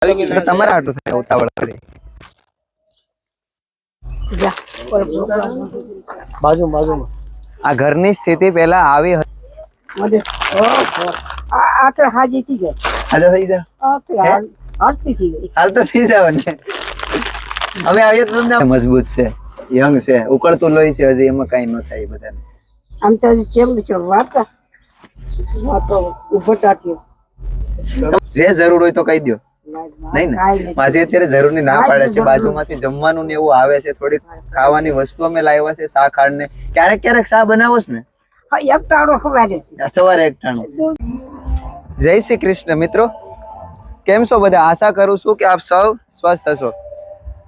તમારા હાટું થાય ઉતાવળ કરી. જા બાજુ બાજુમાં આ ઘરની સ્થિતિ પહેલા આવી હતી. તો હાજી થઈ જાય. આજે થઈ જાય આ તો હાલ હાલતી થઈ ગઈ હાલ તો થઈ જાવ ને અમે આવીએ તો તમને મજબૂત છે યંગ છે ઉકળતું લોહી છે હજી એમાં કઈ ન થાય બધાને. આમ તો હજી ચેમ છે વાતો? ઊભો જે જરૂર હોય તો કહી દો નહીં ને કાંઈ અત્યારે જરૂર ના પાડે છે બાજુમાંથી જમવાનું ને એવું આવે છે થોડીક ખાવાની વસ્તુ અમે લાવ્યા છે શાક હાડ ને. ક્યારેક ક્યારેક શા બનાવો ને? હા એક ટાળો ખવાય સવારે એક ટાણું. જય શ્રી કૃષ્ણ મિત્રો. કેમ છો બધા? આશા કરું છું કે આપ સૌ સ્વસ્થ હશો.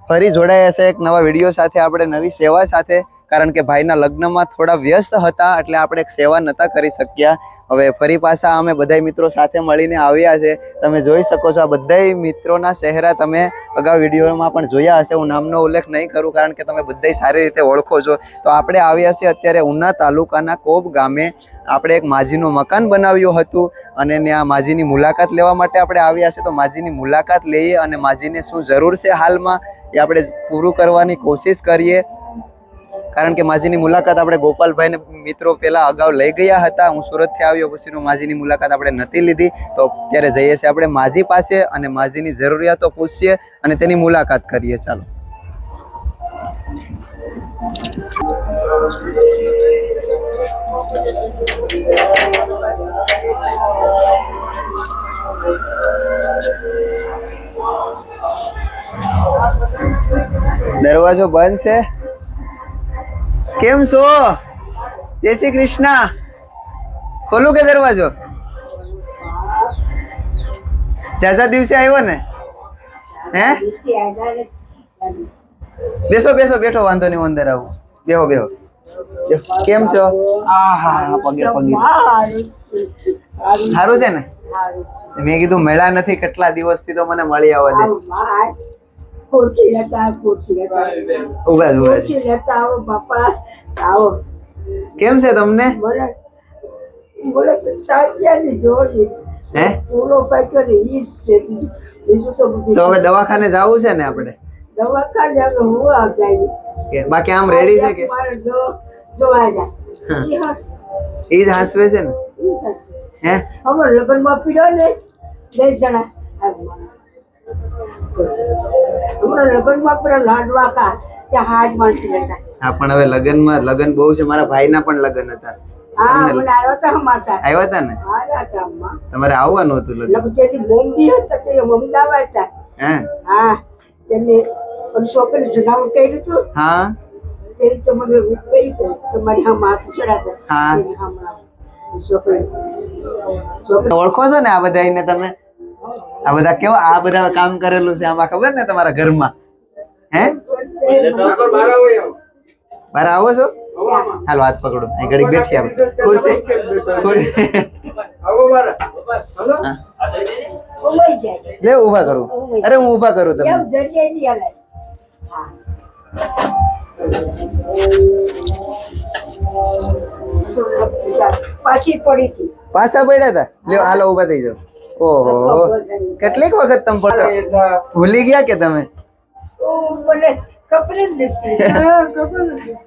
ફરી જોડાયા છે એક નવા વીડિયો સાથે આપણે નવી સેવા સાથે. કારણ કે ભાઈના લગ્નમાં થોડા વ્યસ્ત હતા એટલે આપણે સેવા નતા કરી શક્યા. હવે ફરી પાછા અમે બધા મિત્રો સાથે મળીને આવ્યા છે. તમે જોઈ શકો છો આ બધા મિત્રોના ચહેરા તમે અગાઉ વિડીયોમાં પણ જોયા હશે. હું નામનો ઉલ્લેખ નહીં કરું કારણ કે તમે બધા સારી રીતે ઓળખો છો. તો આપણે આવ્યા છીએ અત્યારે ઉના તાલુકાના કોબ ગામે. આપણે એક માજીનું મકાન બનાવ્યું હતું અને ત્યાં માજીની મુલાકાત લેવા માટે આપણે આવ્યા છે. તો માજીની મુલાકાત લઈએ અને માજીને શું જરૂર છે હાલમાં એ આપણે પૂરું કરવાની કોશિશ કરીએ. કારણ કે માજીની મુલાકાત આપણે ગોપાલભાઈને મિત્રો પહેલાં અગાઉ લઈ ગયા હતા. હું સુરતથી આવ્યો, પછીનું માજીની મુલાકાત આપણે નથી લીધી. તો અત્યારે જઈએ છીએ આપણે માજી પાસે અને માજીની જરૂરિયાતો પૂછીએ અને તેની મુલાકાત કરીએ. ચાલો. દરવાજો બંધ છે. કેમ છો? જય શ્રી કૃષ્ણ. ખોલું કે દરવાજો? જાજા દિવસે આવ્યો ને? હે? બેસો બેસો બેઠો વાંધો નહીં અંદર આવું. બેહો બેહો. કેમ છો? આહા પગે પગે. સારું છે ને? મેં કીધું મેળા નથી કેટલા દિવસથી તો મને મળી આવવા દે. ખુરશી લેતા આવો, ખુરશી લેતા આવો. ઊભા ઊભા. ખુરશી લેતા આવો બાપા આવો. કેમ છે તમને? બોલે બોલે તાળિયાની જોડી. હે? પૂરો પાક્યો ને ઈ છે બીજું બીજું તો બધું તો હવે દવાખાને જવું છે ને આપણે? દવાખાને હવે હું આવ જાય કે બાકી આમ રેડી છે કે? મારે જો જો હા. ઈ હસ એ જ હાંસવે છે ને? ઈ હસ હે? હવે લગ્નમાં પીડો ને બે જણા. હા પણ હવે લગનમાં લગન બહુ છે. મારા ભાઈના પણ લગન હતા. હા આવ્યા હતા ને? તમારે આવવાનું હતું લગન? હે? છોકરી કર્યું હતું. હા. તે તમારી હા. માથું ચડાતા હા. ઓળખો છો ને આ બધા તમે? આ બધા કેવા? આ બધા કામ કરેલું છે આમાં ખબર ને તમારા ઘરમાં? હે? બાર આવો છો? હાલો હાથ પકડો. અહીં ઘડીક બેઠી આપણે ખુરશી લે ઊભા કરું. અરે હું ઊભા કરું તમને. પાછી પડી હતી. પાછા પડ્યા હતા? લ્યો હાલો ઊભા થઈ જાઓ. ઓહો. કેટલીક વખત તમે પડતા ભૂલી ગયા કે તમે? તો મને ખબર જ નથી. ખબર જ નથી.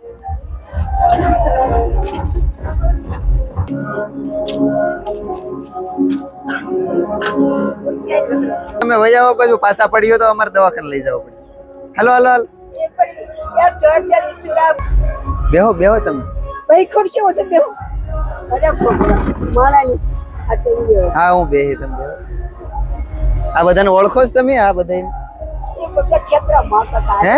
તમે વજાવો પછી પાછા પડ્યો તો અમારે દવાખાને લઈ જાવ પડે હાલો હાલો હાલો. બેહો બેહો તમે. ભાઈ ખુરશી ઓછે બેહો. અરે હા હું બેહી તમે આ બધાને ઓળખો છો તમે? આ બધા એ બધા છેતરા માતા હતા હે?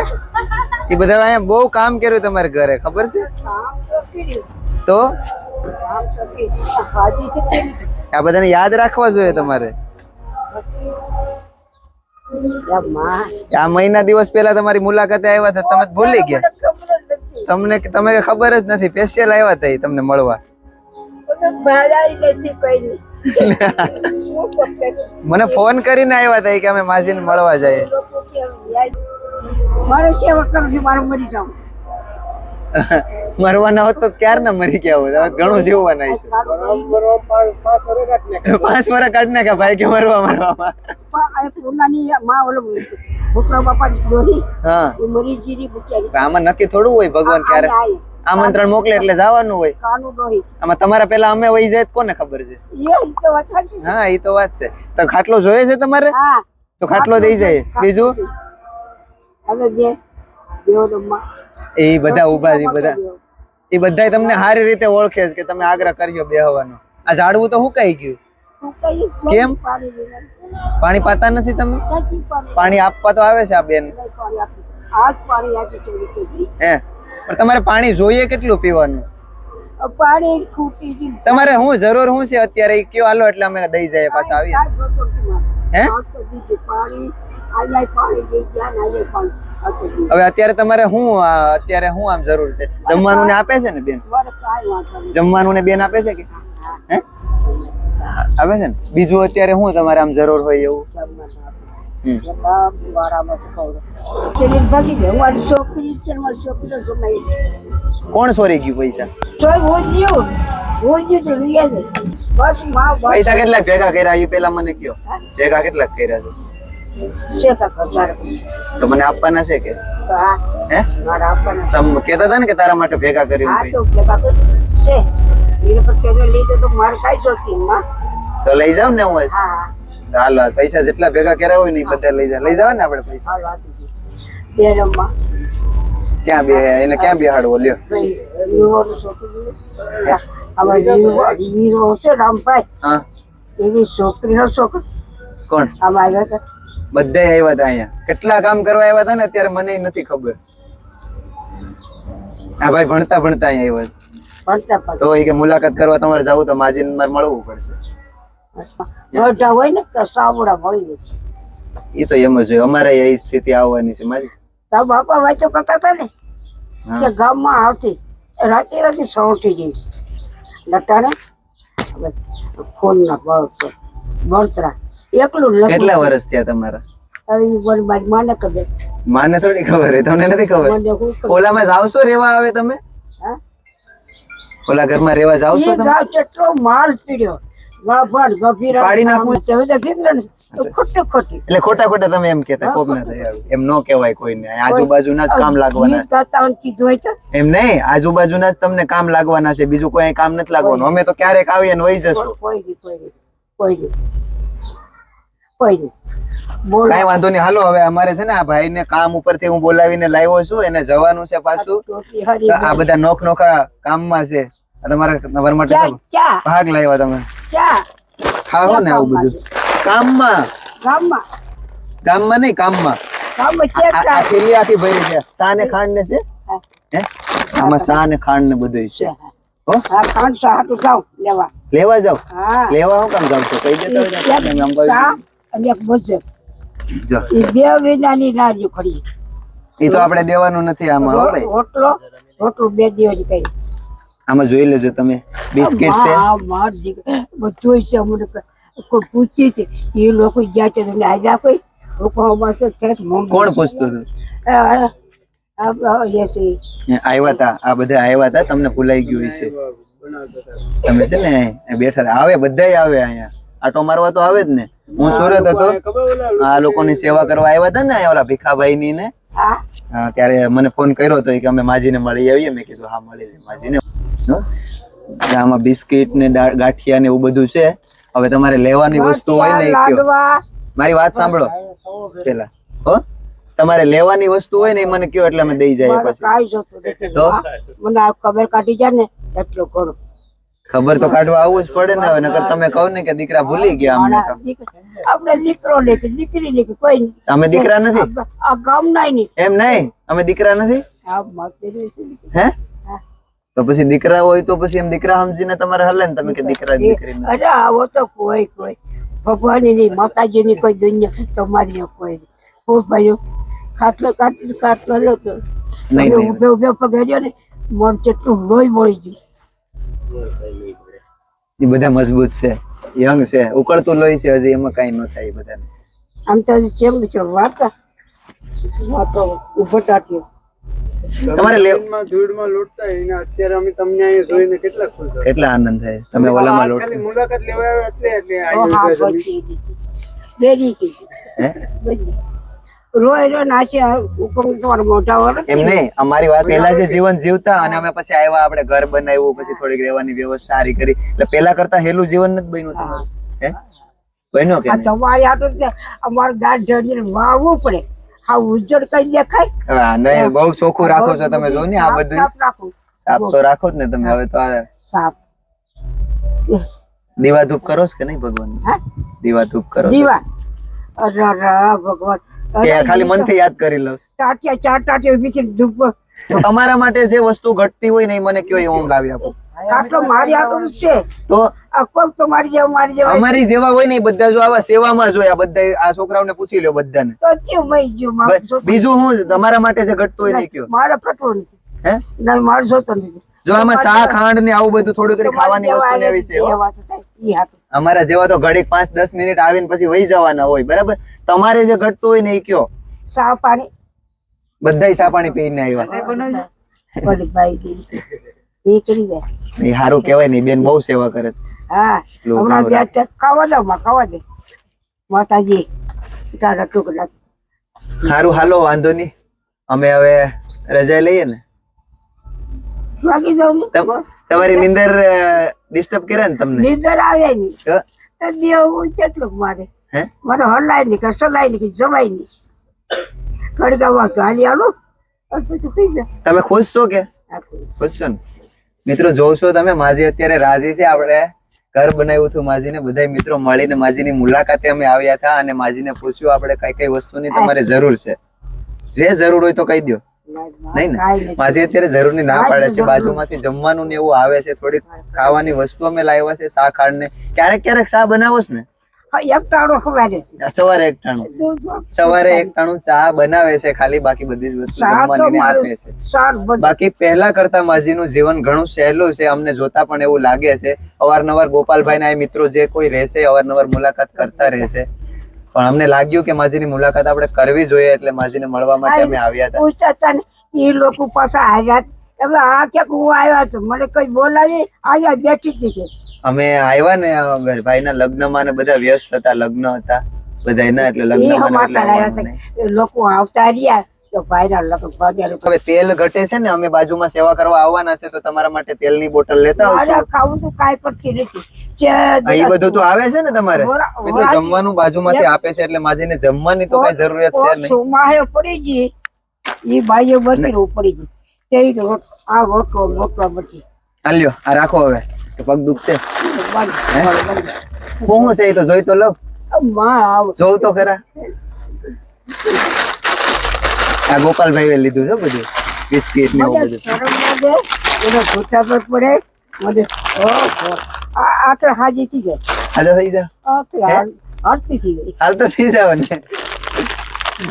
એ બધા અહીંયા બહુ કામ કર્યું તમારે ઘરે ખબર છે? તો આ બધાને યાદ રાખવા જોઈએ તમારે. આ મહિના દિવસ પહેલા તમારી મુલાકાતે આવ્યા હતા તમે ભૂલી ગયા. તમને તમે ખબર જ નથી સ્પેશિયલ આવ્યા હતા તમને મળવા. મને નથી ફોન કરીને આવ્યા હતા કે અમે માસીને મળવા જઈએ મારે સેવા કરવી મારે મરી જાઉં મરવાના હોત તો ક્યારના મરી ગયા હોત? હવે ઘણું જીવવાના છે. પાંચ વર્ષ કાઢ નાખ્યા ભાઈ કે મરવા મરવામાં. પૂર્ણાની માં ઓલો ભૂતરા બાપાની ડોહી હા. મરી જીરી આમાં નક્કી થોડું હોય ભગવાન ક્યારે. આમંત્રણ મોકલે એટલે જવાનું હોય. આમાં તમારા પેલા અમે વહી જાય કોને ખબર છે. હા એ તો વાત છે. તો ખાટલો જોઈએ છે તમારે? તો ખાટલો દઈ જાય. બીજું? એ બધા ઊભા છે બધા. એ બધા તમને સારી રીતે ઓળખે છે કે તમે આગ્રહ કર્યો બેહવાનો. આ ઝાડવું તો હુકાઈ ગયું? કેમ? પાણી પાતા નથી તમે? પાણી. આપવા તો આવે છે આ બેન. આજ પાણી આપી હે? પણ તમારે પાણી જોઈએ કેટલું પીવાનું? પાણી ખૂટી ગયું. તમારે હું જરૂર શું છે અત્યારે? ઈ કયો હાલો એટલે અમે દઈ જાય પાછા આવીએ. હે. હવે અત્યારે તમારે હું અત્યારે શું આમ જરૂર છે? જમવાનું ને આપે છે ને બેન. જમવાનું ને બેન આપે છે કે? હે આવે છે ને? બીજું અત્યારે શું તમારે આમ જરૂર હોય એવું? જમવાનું આપે. હમ. બધા વારામાં શીખવાડે. પેલી ભાગી ગઈ. મારી છોકરી છે મારી છોકરીને જમાઈ. કોણ સોરી ગયું પૈસા તોય હું ગયો હું જ્યું તો લઈ આવી. બસમાં પૈસા કેટલા ભેગા કર્યા એ પેલા મને કયો ભેગા કેટલા કર્યા છે. તો મને આપવાના છે કે હા, હે મારા તમે કહેતા હતા ને કે તારા માટે ભેગા કર્યું તો ભેગા છે પર તેને લીધે તો મારે કાંઈ જોતી માં તો લઈ જાવ ને હા હા હાલ પૈસા જેટલા ભેગા કર્યા હોય ને બધા લઈ જાવ લઈ જાવ ને આપણે પૈસા? ક્યાં બે? એને ક્યાં બેહાડવો? લ્યો. કોણ? બધા આવ્યા હતા. અહીંયા. કેટલા કામ કરવા આવ્યા હતા ને અત્યારે મને નથી ખબર. હા ભાઈ ભણતા ભણતા અહીંયા આવ્યા તો એ કે મુલાકાત કરવા તમારે જવું તો માજીને મારે મળવું પડશે. પણ હોય ને તો સાવડા મળી એ તો એમ જ હોય. અમારે એ સ્થિતિ આવવાની છે મારી. તાર બાપા વાંચો કરતા હતા ને કે ગામમાં આવતી રાતે રાતે સૌથી ગઈ. લટાણે બળ બળતરા એકલું. કેટલા વર્ષ થયા તમારા? હવે મારી માને ખબર. માને થોડી ખબર હે તમને નથી ખબર. ઓલામાં જાવશો રેવા આવે તમે? હા? ઓલા ઘરમાં રેવા તમે? કેટલો માલ પીડ્યો. ગાભણ ગભીરા પાડી નાખવું? તે બધા ભીંગડા ને તો ખોટું ખોટું. એટલે ખોટા ખોટા તમે એમ કેતા કોક ના થાય. એમ નો કહેવાય કોઈને. આજુબાજુના જ કામ લાગવાના. ગીત ગાતા હોય ને કીધું હોય તો. એમ નહીં આજુબાજુના જ તમને કામ લાગવાના છે. બીજું કોઈ કામ નથી લાગવાનું. અમે તો ક્યારેક આવીએ ને વહી જશું. કોઈ વાંધો નહીં. હાલો હવે અમારે છે ને આ ભાઈ ને કામ ઉપરથી હું બોલાવીને લાવ્યો છું. એને જવાનું છે પાછું. આ બધા નોખ નોખા કામમાં છે. આ તમારા તમારા માટે ભાગ લાવ્યા તમે. ખાઓ ને આવું બધું? કામમાં ગામમાં? ગામમાં? નહીં કામમાં આ- આ થેલી આખી ભરી છે. સા ને ખાંડ ને છે? હે. આમાં સા ને ખાંડ ને બધું છે. હો ખાંડ સા હાટું જાઉં લેવા. લેવા જાવ લેવા હું કામ જાવ છો? કહી દેતા આમ અને એક જો. એ બે વિનાની નાજી ખડી એ તો આપણે દેવાનું નથી આમાં હો ભાઈ. રોટલો રોટલો બે દિવસ કઈ આમાં જોઈ લેજો તમે. બિસ્કિટ છે. બધું છે અમને કોઈ પૂછતી હતી. એ લોકો ગયા છે તમને આજે કોઈ લોકો કોણ પૂછતું હતું? આવ્યા હતા આ બધા આવ્યા હતા તમને ભૂલાઈ ગયું હશે. તમે છે ને બેઠા હતા આવે બધાય આવે અહીંયા. આટો મારવા તો આવે જ ને. હું સુરત હતો. આ લોકોની સેવા કરવા આવ્યા હતા ને ઓલા ભીખાભાઈ ની ને. ત્યારે મને ફોન કર્યો હતો કે અમે માજીને મળી આવીએ. મેં કીધું હા મળી લે માજીને. આમાં બિસ્કિટ ને ગાંઠિયા ને એવું બધું છે. હવે તમારે લેવાની વસ્તુ હોય ને મારી વાત સાંભળો. પેલા. હો? તમારે લેવાની વસ્તુ હોય ને એ મને કયો એટલે અમે દઈ જાય પછી. તો? મને ખબર કાઢી જાય ને એટલું કરું. ખબર તો કાઢવા આવવું જ પડે ને હવે નકર તમે કહો ને કે દીકરા ભૂલી ગયા અમને તો. આપણે દીકરો લે કે દીકરી લે કે કોઈ નહીં. અમે દીકરા નથી? આ- ગામ નાય નહીં. એમ નહીં? અમે દીકરા નથી. હે તો પછી દીકરા હોય તો પછી એમ દીકરા સમજીને તમારે હલે ને તમે કે દીકરા દીકરી અરે આવો તો કોઈ કોઈ. ભગવાનની માતાજી ની કોઈ દુનિયા તમારી કોઈ. હું ભાઈ ખાટલો કાટલો કાટલો લો તો. ઉભે ઉભે પગાડ્યો ને મન કેટલું લોહી મળી ગયું. એ બધા મજબૂત છે. યંગ છે. ઉકળતું લોહી છે હજી એમાં કઈ ન થાય બધાને. આમ તો હજી કેમ છે? વાતા. વાતો ઉભટાટ્યો તમારે લેવમાં ધૂળમાં લૂંટતા એને અત્યારે અમે તમને અહીંયા જોઈને કેટલા ખુશ. કેટલા આનંદ થાય. તમે ઓલામાં લોટ ખાલી મુલાકાત લેવા આવ્યા એટલે એટલે ઓ હા બધી દીધી બે હે? બધી રોય રો નાશે ઉપર તમારા મોઢા વર. એમ નહીં અમારી વાત પહેલા જે જીવન જીવતા અને અમે પછી આવ્યા આપણે ઘર બનાવ્યું પછી થોડીક રહેવાની વ્યવસ્થા સારી કરી. એટલે પહેલા કરતા હેલું જીવન નથી બન્યું તમારું. હે? બન્યો કે તમારી હાટો અમારે ગાંઠ ઢળીને વાવવું પડે. આ ઉજ્જડ કઈ દેખાય? હવે નહીં બહુ ચોખ્ખું રાખો છો તમે જો ને આ બધું. સાફ તો રાખો જ ને તમે હવે તો આ સાફ. દીવા ધૂપ કરો છો કે નહીં ભગવાન? હા? દીવા ધૂપ કરો દીવા. અરે ભગવાન. ખાલી મનથી યાદ કરી લઉં. ટાટિયા ચાર ટાટિયા પીછી ધૂપ. તમારા માટે જે વસ્તુ ઘટતી હોય ને મને કયો હું લાવી આપું. આટલો મારી હાટો છે. તો આ કોક તો મારી જેવા મારી જેવા. અમારી જેવા હોય ને બધા જો આવા સેવામાં જોયા બધા આ છોકરાઓને પૂછી લ્યો બધાને. તો કેવું મય જોતું. બીજું હું તમારા માટે જે ઘટતું હોય ને કયો? મારો ખટવો નથી હે? ના મારો જોતો નથી. જો આમાં શા ખાંડ ને આવું બધું થોડું કરી ખાવાની વસ્તુ ને વિશે એ વાત થાય ઈ હાટું. અમારા જેવા તો ઘડીક પાંચ દસ મિનિટ આવીને પછી વહી જવાના હોય બરાબર? તમારે જે ઘટતું હોય ને એ કયો? સા પાણી. બધા સા પાણી પીને આવ્યા. એ સારું કહેવાય ને બેન બહુ સેવા કરે. હા હમણાં ખાવા દો. ખાવા દે માતાજી તારા ટુકડા. સારું હાલો વાંધો નહીં. અમે હવે રજા લઈએ ને. લાગી જાઉં તમારી નિંદર ડિસ્ટર્બ કરે ને તમને? નિંદર આવે નહીં. તો? દેવું કેટલું મારે. હે? મારે હલાય નહીં કે સલાય નહીં કે જવાય નહીં. કડગાવા ગાલી આલો પછી તમે ખુશ છો કે? ખુશ. છો ને? મિત્રો જોવ છો તમે માજી અત્યારે રાજી છે. આપણે ઘર બનાવ્યું હતું માજીને. બધા મિત્રો મળીને માજીની મુલાકાતે અમે આવ્યા હતા અને માજીને પૂછ્યું આપણે કઈ કઈ વસ્તુની તમારે જરૂર છે. જે જરૂર હોય તો કહી દો નહીં ને માજી અત્યારે જરૂરની ના પાડે છે બાજુમાંથી જમવાનું ને એવું આવે છે થોડી ખાવાની વસ્તુ અમે લાવ્યા છે શા ખાંડ ને ક્યારેક ક્યારેક શા બનાવો ને? સવારે એક ટાણું. સવારે ચા બનાવે છે ખાલી બાકી બધી જ વસ્તુ જમવાની આપે છે. બાકી પહેલા કરતા માજીનું જીવન ઘણું સહેલું છે અમને જોતા પણ એવું લાગે છે. અવારનવાર ગોપાલભાઈ ના મિત્રો જે કોઈ રહેશે અવારનવાર મુલાકાત કરતા રહેશે. પણ અમને લાગ્યું કે માજીની મુલાકાત આપણે કરવી જોઈએ એટલે માજીને મળવા માટે અમે આવ્યા હતા. પૂછતા હતા ને એ લોકો પાસે આવ્યા. એટલે આ ક્યાંક હું આવ્યા હતો મને કઈ બોલાવી આવ્યા બેઠી હતી અમે આવ્યા ને ભાઈના લગ્નમાં ને બધા વ્યસ્ત હતા લગ્ન હતા એટલે લગ્નમાં એટલે એ લોકો આવતા રહ્યા લગ્ન હવે તેલ ઘટે છે ને અમે બાજુમાં સેવા કરવા આવવાના છે તો તમારા માટે તેલની બોટલ લેતા આવશું. ખાવું તો કાંઈ પડતી નથી. એ બધું તો આવે છે ને તમારે? મિત્રો જમવાનું બાજુમાંથી આપે છે એટલે માજીને જમવાની તો કઈ જરૂરિયાત છે નહીં. સોમાહે પડી ગઈ. એ બાઈઓ બધી પડી ગઈ તે રોટ આ રોટલો રોટલો બચી આલ્યો આ રાખો હવે. પગ દુખશે. હું? છે એ તો જોઈ તો લઉં? માં આવ. જોઉં તો ખરા. આ ગોપાલભાઈ લીધું છે બધું. બિસ્કિટ ને એવું બધું. પડે. મને ઓહો. આ આ હાજી થઈ જાય. આજે થઈ જાવ. ઓકે હાલતી થઈ જાય. હાલ તો થઈ જાવ ને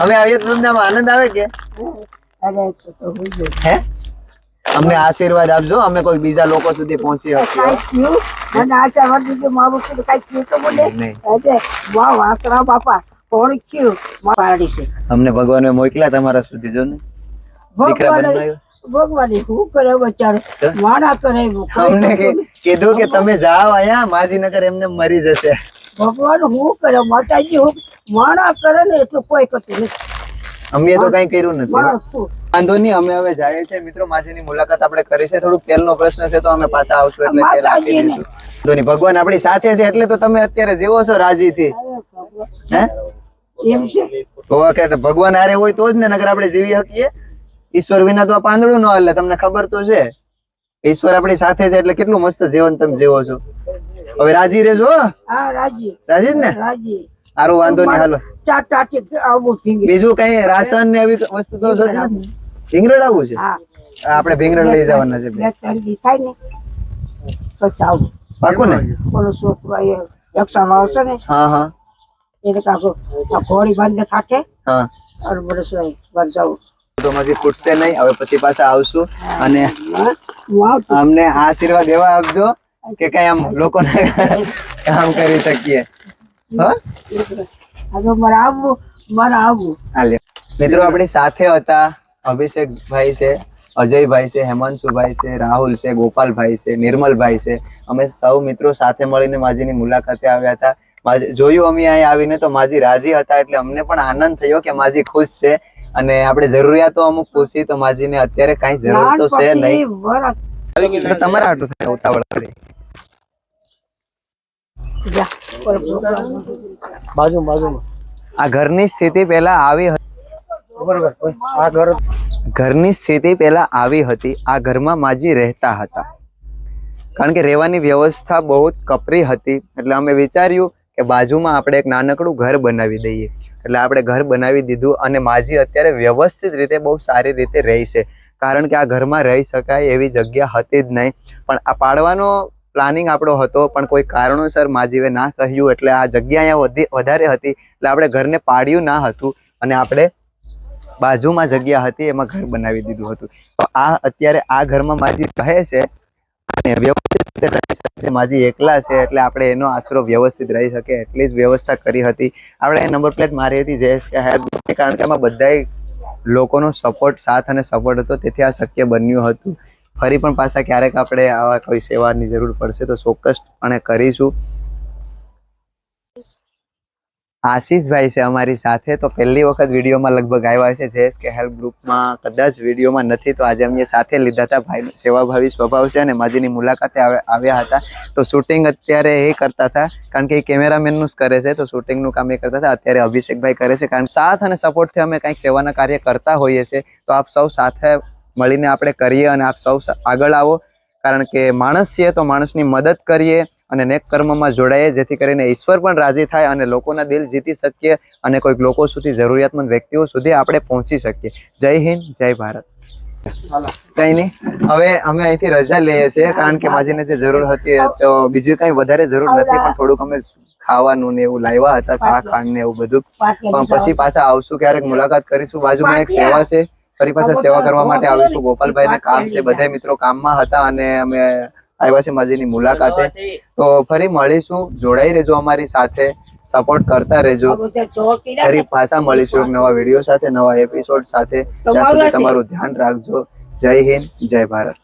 અમે આવીએ તો તમને આનંદ આવે કે? અરે તો તો હું? અમને આશીર્વાદ આપજો. અમે કોઈ બીજા લોકો સુધી પહોંચી શકીએ. મને આશા વર્તી કે મારું કે કાંઈ થયું તો બોલે? એટલે વાહ વાસરા બાપા. કોણ થયું? માં છે અમને ભગવાને મોકલ્યા તમારા સુધી જો ને. દીકરા બનાવ્યો. ભગવાને શું કરે બચારો? માણા કરે અમને કે- કરતું નહીં. કીધું કે તમે જાઓ અહીંયા માજીનગર એમને મરી જશે. ભગવાન શું કરે? માતાજી હું માણા કરે ને એટલું કોઈ કરતું નથી. અમે તો કઈ કર્યું નથી. વાંધો નહીં અમે હવે જઈએ છીએ. મિત્રો માજીની મુલાકાત આપણે કરી છે. થોડુંક તેલનો પ્રશ્ન છે તો અમે પાછા આવશું એટલે તેલ આપી દઈશું. ધોની ભગવાન આપણી સાથે છે એટલે તો તમે અત્યારે જેવો છો રાજીથી. હે? એમ છે? તો કે ભગવાન હારે હોય તો જ ને નગર આપણે જીવી શકીએ. ઈશ્વર વિના તો આ પાંદડું ન હાલે તમને ખબર તો છે. ઈશ્વર આપણી સાથે છે એટલે કેટલું મસ્ત જીવન તમે જીવો છો. હવે રાજી રહેજો હા. રાજી. રાજી ને? રાજી. આરો વાંધો નહીં હાલો. બીજું કઈ રાશન ને એવી વસ્તુ તો જોતી નથી ભીંગરડ આવું છે? હા. આપણે ભીંગરડ લઈ જવાના છે પછી આવું. પાકું ને? ઓલો છોકરો એ રિક્ષામાં આવશે ને હા હા. એટલે કાકો ઘોડી બાંધને સાથે હા. અને શું ઘર જાઉં ફૂટશે નહીં. હવે પછી પાછા આવશું અને અમને આશીર્વાદ એવા આપજો કે કઈ આમ લોકોને કામ કરી શકીએ. મિત્રો આપણી સાથે હતા અભિષેક ભાઈ છે અજયભાઈ છે હેમાંશુભાઈ છે રાહુલ છે ગોપાલભાઈ છે નિર્મલભાઈ છે. અમે સૌ મિત્રો સાથે મળીને માજીની મુલાકાતે આવ્યા હતા. જોયું અમે અહીંયા આવીને તો માજી રાજી હતા એટલે અમને પણ આનંદ થયો કે માજી ખુશ છે. અને આપણે જરૂરિયાતો અમુક પૂછી તો માજીને અત્યારે કાંઈ જરૂર તો છે નહીં. તમારા આટલું થાય ઉતાવળ કરી. જા બાજુ બાજુમાં આ ઘરની સ્થિતિ પહેલા આવી હતી. આ ઘર ઘરની સ્થિતિ પહેલા આવી હતી. આ ઘરમાં માજી રહેતા હતા. કારણ કે રહેવાની વ્યવસ્થા બહુ કપરી હતી. એટલે અમે વિચાર્યું કે બાજુમાં આપણે એક નાનકડું ઘર બનાવી દઈએ. એટલે આપણે ઘર બનાવી દીધું અને માજી અત્યારે વ્યવસ્થિત રીતે બહુ સારી રીતે રહી છે. કારણ કે આ ઘરમાં રહી શકાય એવી જગ્યા હતી જ નહીં. પણ આ પાડવાનો પ્લાનિંગ આપણો હતો, પણ કોઈ કારણોસર માજીએ ના કહ્યું. એટલે આ જગ્યા અહીંયા વધી, વધારે હતી. એટલે આપણે ઘરને પાડ્યું ના હતું. અને આપણે બાજુમાં જગ્યા હતી, એમાં ઘર બનાવી દીધું હતું. તો આ અત્યારે આ ઘરમાં માજી રહે છે. અને વ્યવસ્થિત રીતે રહી શકે માજી એકલા છે એટલે આપણે એનો આશરો વ્યવસ્થિત રહી શકે એટલી જ વ્યવસ્થા કરી હતી. આપણે નંબર પ્લેટ મારી હતી જેએસ કે કારણ કે એમાં બધાય લોકોનો સપોર્ટ, સાથ અને સપોર્ટ હતો. તેથી આ શક્ય બન્યું હતું. ફરી પણ પાછા ક્યારેક આપણે આવા કોઈ સેવાની જરૂર પડશે તો ચોક્કસ અને કરીશું. આશીષભાઈ છે અમારી સાથે. તો પહેલી વખત વિડીયોમાં લગભગ આવ્યા છે જેસ કે હેલ્પ ગ્રુપમાં. કદાચ વિડીયોમાં નથી, તો આજે અમે સાથે લીધા હતા. ભાઈનો સેવાભાવી સ્વભાવ છે અને માજીની મુલાકાતે આવે- આવ્યા હતા. તો શૂટિંગ અત્યારે એ કરતા હતા, કારણ કે એ કેમેરામેનનું જ કરે છે. તો શૂટિંગનું કામ એ કરતા હતા. અત્યારે અભિષેકભાઈ કરે છે, કારણ સાથ અને સપોર્ટથી અમે કંઈક સેવાના કાર્ય કરતા હોઈએ છીએ. તો આપ સૌ સાથે મળીને આપણે કરીએ અને આપ સૌ આગળ આવો. કારણ કે માણસ છીએ તો માણસની મદદ કરીએ. અને નેક કર્મમાં જોડાઈએ, જેથી કરીને ઈશ્વર પણ રાજી થાય અને લોકોના દિલ જીતી શકીએ અને કોઈક લોકો સુધી, જરૂરિયાતમંદ વ્યક્તિઓ સુધી આપણે પહોંચી શકીએ. જય હિન્દ, જય ભારત. હવે અમે અહીંથી રજા લઈએ છીએ, કારણ કે માજીને જે જરૂર હતી તો બીજી કઈ વધારે જરૂર નથી, પણ થોડુંક અમે ખાવાનું ને એવું લાવ્યા હતા, શાક ને એવું બધું. પણ પછી પાછા આવશું ક્યારેક, મુલાકાત કરીશું. બાજુમાં એક સેવા છે, ફરી પાછા સેવા કરવા માટે આવીશું. ગોપાલભાઈ ને કામ છે બધા મિત્રો કામમાં હતા અને અમે આવ્યા છે માજીની મુલાકાતે. તો ફરી મળીશું. જોડાઈ રહેજો અમારી સાથે. સપોર્ટ કરતા રહેજો. ફરી પાછા મળીશું એક નવા વીડિયો સાથે નવા એપિસોડ સાથે. તમારું ધ્યાન રાખજો. જય હિન્દ જય ભારત.